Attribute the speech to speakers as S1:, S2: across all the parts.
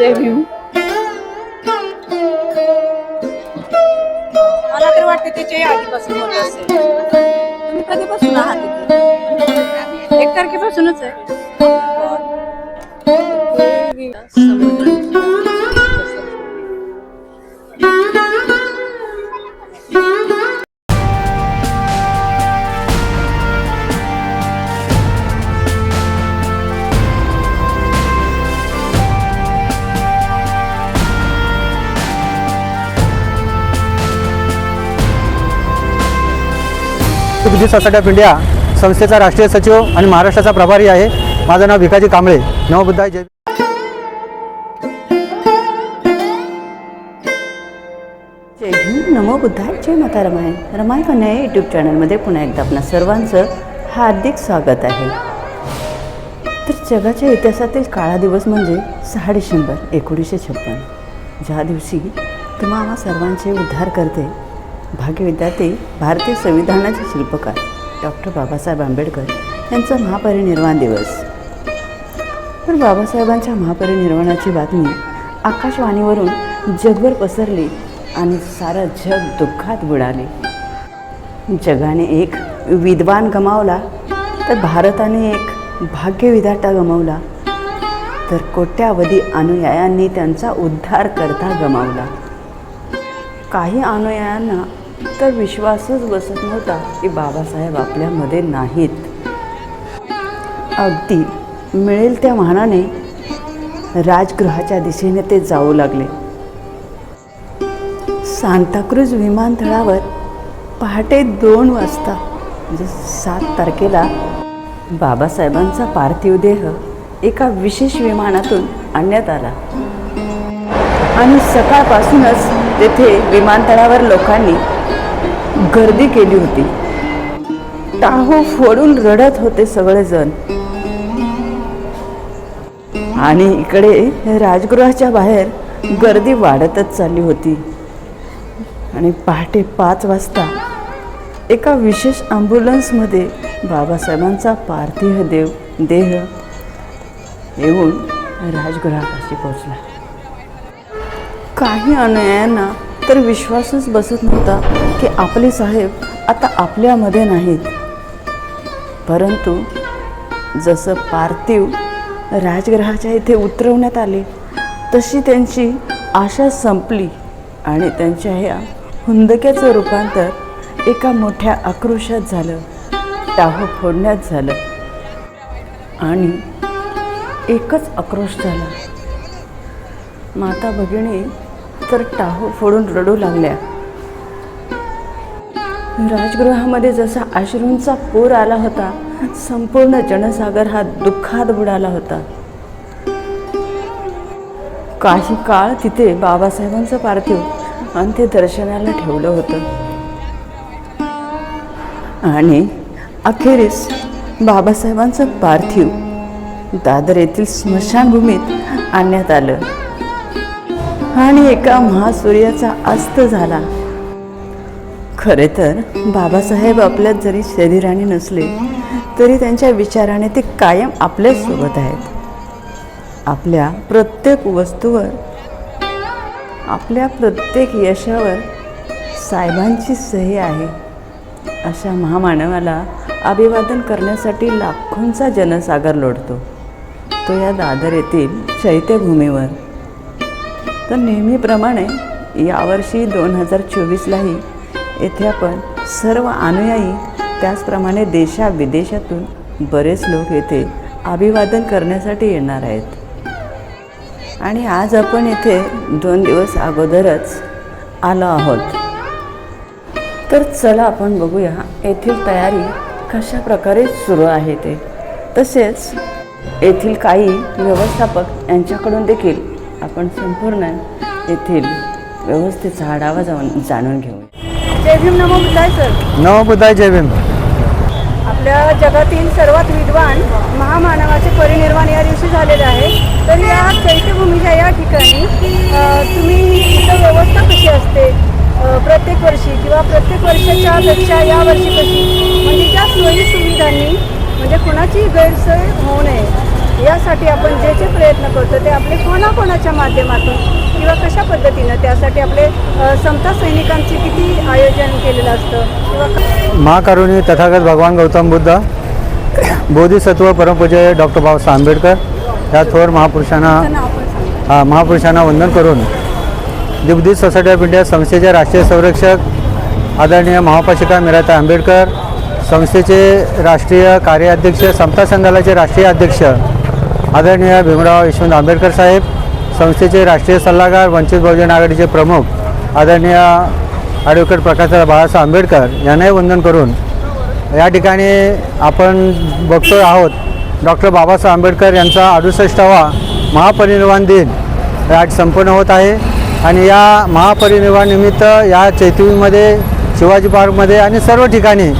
S1: भीम
S2: मला तर वाटतं त्याच्या आधीपासून होत असेल. तुम्ही कधीपासून आहात इथे? एक तारखेपासूनच आहे.
S3: विधी सोसायटी ऑफ इंडिया संस्थेचा राष्ट्रीय सचिव आणि महाराष्ट्राचा प्रभारी आहे. माझं नाव भिकाजी कांबळे. नवबुद्धा जय
S4: जय भीम नमो बुद्धाय जय माता रमाय. रमाय कन्या यूट्यूब चॅनलमध्ये पुन्हा एकदा आपल्या सर्वांचं हार्दिक स्वागत आहे. तर जगाच्या इतिहासातील काळा दिवस म्हणजे सहा डिसेंबर एकोणीसशे छप्पन. ज्या दिवशी तुम्हा सर्वांचे उद्धार करते भाग्य भारतीय संविधानाचे शिल्पकार डॉक्टर बाबासाहेब आंबेडकर यांचा महापरिनिर्वाण दिवस. तर बाबासाहेबांच्या महापरिनिर्वाणाची बातमी आकाशवाणीवरून जगभर पसरली आणि सारं जग दुःखात बुडाले. जगाने एक विद्वान गमावला तर भारताने एक भाग्यविधाता गमावला तर कोट्यावधी अनुयायांनी त्यांचा उद्धार करता गमावला. काही अनुयायांना तर विश्वासच बसत नव्हता की बाबासाहेब आपल्यामध्ये नाहीत. अगदी मिळेल त्या मानाने राजगृहाच्या दिशेने ते जाऊ लागले. सांताक्रूज विमानतळावर पहाटे दोन वाजता म्हणजे सात तारखेला बाबासाहेबांचा पार्थिव देह एका विशेष विमानातून आणण्यात आला. आणि सकाळपासूनच तेथे विमानतळावर लोकांनी गर्दी केली होती. टाहो फोडून रडत होते सगळेजण. आणि इकडे राजगृहाच्या बाहेर गर्दी वाढतच चालली होती. आणि पहाटे पाच वाजता एका विशेष ॲम्ब्युलन्समध्ये बाबासाहेबांचा पार्थिव देव देह येऊन राजगृहापाशी पोचला काही अनुयायांना तर विश्वासच बसत नव्हता. की आपले साहेब आता आपल्यामध्ये नाहीत. परंतु जसं पार्थिव राजगृहाच्या इथे उतरवण्यात आले तशी त्यांची आशा संपली आणि त्यांच्या ह्या हुंदक्याचं रूपांतर एका मोठ्या आक्रोशात झालं टाहो फोडण्यात झालं आणि एकच आक्रोश झाला. माता भगिनी तर टाहो फोडून रडू लागल्या. राजगृहामध्ये जसा अश्रूंचा पूर आला होता संपूर्ण जनसागर हा दुःखात बुडाला होता. काही काळ तिथे बाबासाहेबांचं पार्थिव अंत्यदर्शनाला ठेवलं होतं. आणि अखेरीस बाबासाहेबांचं पार्थिव दादर येथील स्मशानभूमीत आणण्यात आलं. आणि एका महासूर्याचा अस्त झाला. खरे तर बाबासाहेब आपल्यात जरी शरीराने नसले तरी त्यांच्या विचाराने ते कायम आपल्याच सोबत आहेत. आपल्या प्रत्येक वस्तूवर आपल्या प्रत्येक यशावर साहेबांची सही आहे अशा महामानवाला अभिवादन करण्यासाठी लाखोंचा जनसागर लोटतो. तो या दादर येथील चैत्यभूमीवर. तर नेहमीप्रमाणे यावर्षी दोन हजार चोवीसलाही येथे आपण सर्व अनुयायी त्याचप्रमाणे देशा विदेशातून बरेच लोक येथे अभिवादन करण्यासाठी येणार आहेत. आणि आज आपण येथे दोन दिवस अगोदरच आलो आहोत. तर चला आपण बघूया येथील तयारी कशा प्रकारे सुरू आहे ते. तसेच येथील काही व्यवस्थापक यांच्याकडून देखील आपण संपूर्ण येथील व्यवस्थेचा आढावा जाऊन जाणून घेऊ
S2: जय भीम नमो बुद्धाय सर.
S3: नवबुद्धाय जय भीम.
S2: आपल्या जगातील सर्वात विद्वान महामानवाचे परिनिर्वाण या दिवशी झालेले आहे. तर या चैत्यभूमीच्या या ठिकाणी तुम्ही इथं व्यवस्था कशी असते? प्रत्येक वर्षी किंवा प्रत्येक वर्षाच्या पेक्षा या वर्षी कशी? म्हणजे त्या सोयी सुविधांनी म्हणजे कुणाची गैरसोय होऊ नये यासाठी आपण जे जे प्रयत्न करतो ते आपले कोणाकोणाच्या माध्यमातून किंवा कशा पद्धतीनं त्यासाठी आपले समता सैनिकांचे किती केलेलं असतं.
S3: महाकरुणी तथागत भगवान गौतम बुद्ध बोधिसत्व परमपूज्य डॉक्टर बाबासाहेब आंबेडकर या थोर महापुरुषांना हा महापुरुषांना वंदन करून the Buddhist society of India संस्थेचे राष्ट्रीय संरक्षक आदरणीय महापाशिका मीराताई आंबेडकर संस्थेचे राष्ट्रीय कार्याध्यक्ष समता संघालाचे राष्ट्रीय अध्यक्ष आदरणीय भीमराव यशवंत आंबेडकर साहेब संस्थेचे राष्ट्रीय सल्लागार वंचित बहुजन आघाडीचे प्रमुख आदरणीय ॲडव्होकेट प्रकाशराव बाळासाहेब आंबेडकर यांनाही वंदन करून या ठिकाणी आपण बघतो आहोत डॉक्टर बाबासाहेब आंबेडकर यांचा अडुसष्टावा महापरिनिर्वाण दिन आज संपन्न होत आहे. आणि या महापरिनिर्वाणनिमित्त या चैतवीमध्ये शिवाजी पार्कमध्ये आणि सर्व ठिकाणी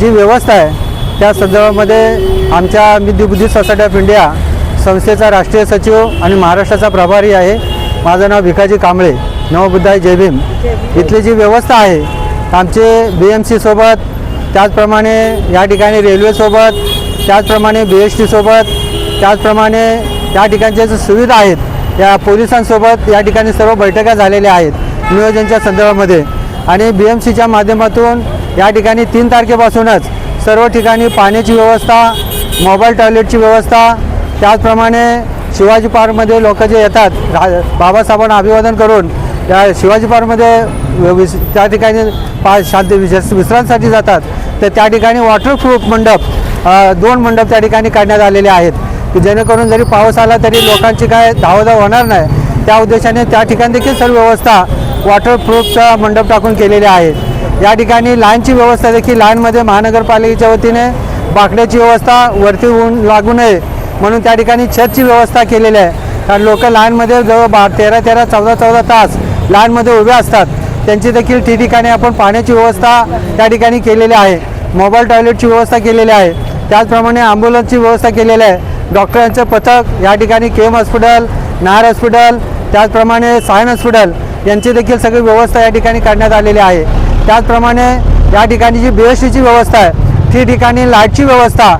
S3: जी व्यवस्था आहे त्या संदर्भामध्ये आमच्या मिद्युबुद्धी सोसायटी ऑफ इंडिया संस्थेचा राष्ट्रीय सचिव आणि महाराष्ट्राचा प्रभारी आहे. माझं नाव भिकाजी कांबळे. नवबुद्धाय जय भीम. इथली जी व्यवस्था आहे आमचे बी एम सीसोबत त्याचप्रमाणे या ठिकाणी रेल्वेसोबत त्याचप्रमाणे बी एस टीसोबत त्याचप्रमाणे या ठिकाणच्या ज्या सुविधा आहेत या पोलिसांसोबत या ठिकाणी सर्व बैठका झालेल्या आहेत नियोजनच्या संदर्भामध्ये. आणि बी एम सीच्या माध्यमातून या ठिकाणी तीन तारखेपासूनच सर्व ठिकाणी पाण्याची व्यवस्था मोबाईल टॉयलेटची व्यवस्था त्याचप्रमाणे शिवाजी पार्कमध्ये लोक जे येतात बाबासाहेबांना अभिवादन करून या शिवाजी पार्कमध्ये विस त्या ठिकाणी पा शांत विश विश्रांतीसाठी जातात. तर त्या ठिकाणी वॉटरप्रूफ मंडप दोन मंडप त्या ठिकाणी काढण्यात आलेले आहेत. की जेणेकरून जरी पाऊस आला तरी लोकांची काय धावधाव होणार नाही. त्या उद्देशाने त्या ठिकाणी देखील सर्व व्यवस्था वॉटरप्रूफचा मंडप टाकून केलेले आहेत. या ठिकाणी लाईनची व्यवस्था देखील लाईनमध्ये महानगरपालिकेच्या वतीने बाकड्याची व्यवस्था वरती ऊन लागू नये म्हणून त्या ठिकाणी छतची व्यवस्था केलेली आहे. कारण लोक लाईनमध्ये जवळ बा तेरा तेरा चौदा चौदा तास लाईनमध्ये उभे असतात. त्यांची देखील ठिकठिकाणी आपण पाण्याची व्यवस्था त्या ठिकाणी केलेली आहे. मोबाईल टॉयलेटची व्यवस्था केलेली आहे. त्याचप्रमाणे ॲम्ब्युलन्सची व्यवस्था केलेली आहे. डॉक्टरांचं पथक या ठिकाणी K M hospital Nair hospital त्याचप्रमाणे सायन हॉस्पिटल यांची देखील सगळी व्यवस्था या ठिकाणी करण्यात आलेली आहे. त्याचप्रमाणे या ठिकाणी जी बी एस सीची व्यवस्था आहे ती ठिकाणी लाईटची व्यवस्था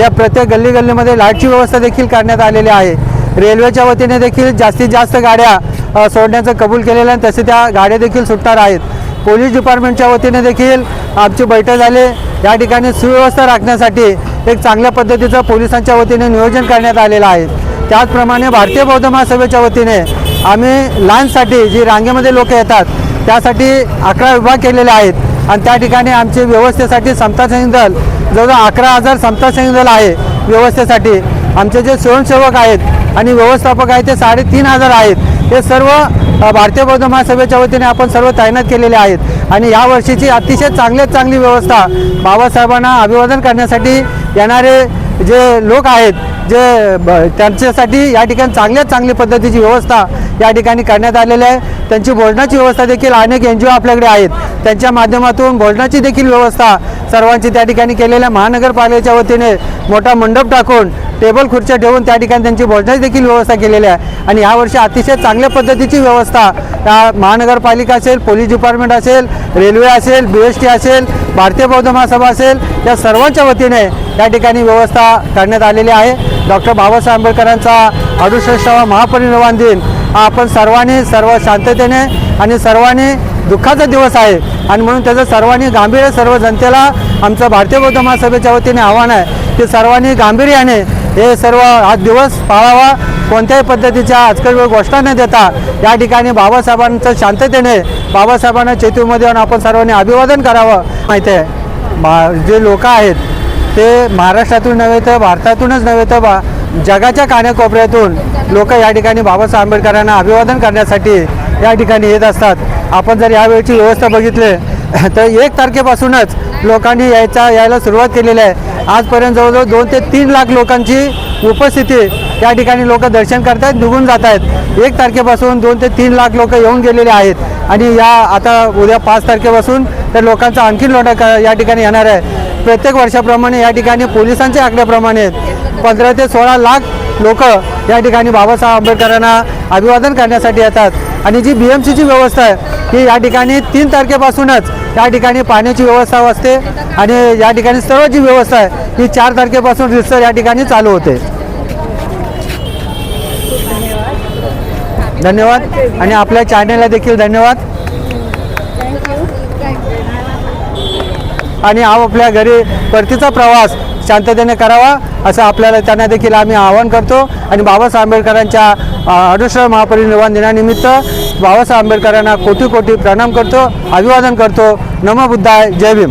S3: या प्रत्येक गल्ली गल्लीमध्ये लाईटची व्यवस्था देखील करण्यात आलेली आहे. रेल्वेच्या वतीने देखील जास्तीत जास्त गाड्या सोडण्याचं कबूल केलेलं आहे तसे त्या गाड्या देखील सुटणार आहेत. पोलीस डिपार्टमेंटच्या वतीने देखील आमची बैठक झाली. या ठिकाणी सुव्यवस्था राखण्यासाठी एक चांगल्या पद्धतीचं पोलिसांच्या वतीने नियोजन करण्यात आलेलं आहे. त्याचप्रमाणे भारतीय बौद्ध महासभेच्या वतीने आम्ही लाईनसाठी जी रांगेमध्ये लोक येतात त्यासाठी अकरा विभाग केलेले आहेत. आणि त्या ठिकाणी आमचे व्यवस्थेसाठी समता सैनिक दल जवळजवळ अकरा हजार समता सैनिक दल आहे व्यवस्थेसाठी. आमचे जे स्वयंसेवक आहेत आणि व्यवस्थापक आहेत ते साडेतीन हजार आहेत. हे सर्व भारतीय बौद्ध महासभेच्या वतीने आपण सर्व तैनात केलेले आहेत. आणि या वर्षीची अतिशय चांगल्यात चांगली व्यवस्था बाबासाहेबांना अभिवादन करण्यासाठी येणारे जे लोक आहेत जे ब त्यांच्यासाठी या ठिकाणी चांगल्यात चांगली पद्धतीची व्यवस्था या ठिकाणी करण्यात आलेली आहे. त्यांची भोजनाची व्यवस्था देखील अनेक एन जी ओ आपल्याकडे आहेत. त्यांच्या माध्यमातून भोजनाची देखील व्यवस्था सर्वांची त्या ठिकाणी केलेल्या महानगरपालिकेच्या वतीने मोठा मंडप टाकून टेबल खुर्च्या ठेवून त्या ठिकाणी त्यांची भोजनाची देखील व्यवस्था केलेली आहे. आणि यावर्षी अतिशय चांगल्या पद्धतीची व्यवस्था. या महानगरपालिका असेल पोलीस डिपार्टमेंट असेल रेल्वे असेल बी एस टी असेल भारतीय बौद्ध महासभा असेल या सर्वांच्या वतीने या ठिकाणी व्यवस्था करण्यात आलेली आहे. डॉक्टर बाबासाहेब आंबेडकरांचा अडुसष्टावा महापरिनिर्वाण दिन. आपण सर्वांनी सर्व शांततेने आणि सर्वांनी दुःखाचा दिवस आहे. आणि म्हणून त्याचं सर्वांनी गांभीर्य सर्व जनतेला आमचं भारतीय बौद्ध महासभेच्या वतीने आव्हान आहे की सर्वांनी गांभीर्याने हे सर्व हा दिवस पाळावा. कोणत्याही पद्धतीच्या आजकाल गोष्टा न देता या ठिकाणी बाबासाहेबांचं शांततेने बाबासाहेबांना चेतूमध्ये येऊन आपण सर्वांनी अभिवादन करावं. माहिती आहे. बा जे लोक आहेत ते महाराष्ट्रातून नव्हे तर भारतातूनच नव्हे तर बा जगाच्या कानाकोपऱ्यातून लोक या ठिकाणी बाबासाहेब आंबेडकरांना अभिवादन करण्यासाठी या ठिकाणी येत असतात. आपण जर यावेळची व्यवस्था बघितली तर एक तारखेपासूनच लोकांनी यायचा यायला सुरुवात केलेली आहे. आजपर्यंत जवळजवळ दोन ते तीन लाख लोकांची उपस्थिती या ठिकाणी लोक दर्शन करतायत निघून जात आहेत. एक तारखेपासून दोन ते तीन लाख लोक येऊन गेलेले आहेत. आणि या आता उद्या पाच तारखेपासून त्या लोकांचा आणखी लोटा क- या ठिकाणी येणार आहे. प्रत्येक वर्षाप्रमाणे या ठिकाणी पोलिसांच्या आकड्याप्रमाणे पंधरा ते सोळा लाख लोक या ठिकाणी बाबासाहेब आंबेडकरांना अभिवादन करण्यासाठी येतात. आणि जी बी एम सीची व्यवस्था आहे ही या ठिकाणी तीन तारखेपासूनच या ठिकाणी पाण्याची व्यवस्था असते आणि या ठिकाणी सर्व जी व्यवस्था आहे ही चार तारखेपासून रिसर या ठिकाणी चालू होते. धन्यवाद. आणि आपल्या चॅनलला देखील धन्यवाद. आणि आपल्या घरी परतीचा प्रवास शांततेने करावा असं आपल्याला त्यांना देखील आम्ही आवाहन करतो. आणि बाबासाहेब आंबेडकरांच्या अडुसरा महापरिनिर्वाण दिनानिमित्त बाबासाहेब आंबेडकरांना कोटी कोटी प्रणाम करतो अभिवादन करतो. नमो बुद्धाय जय भीम.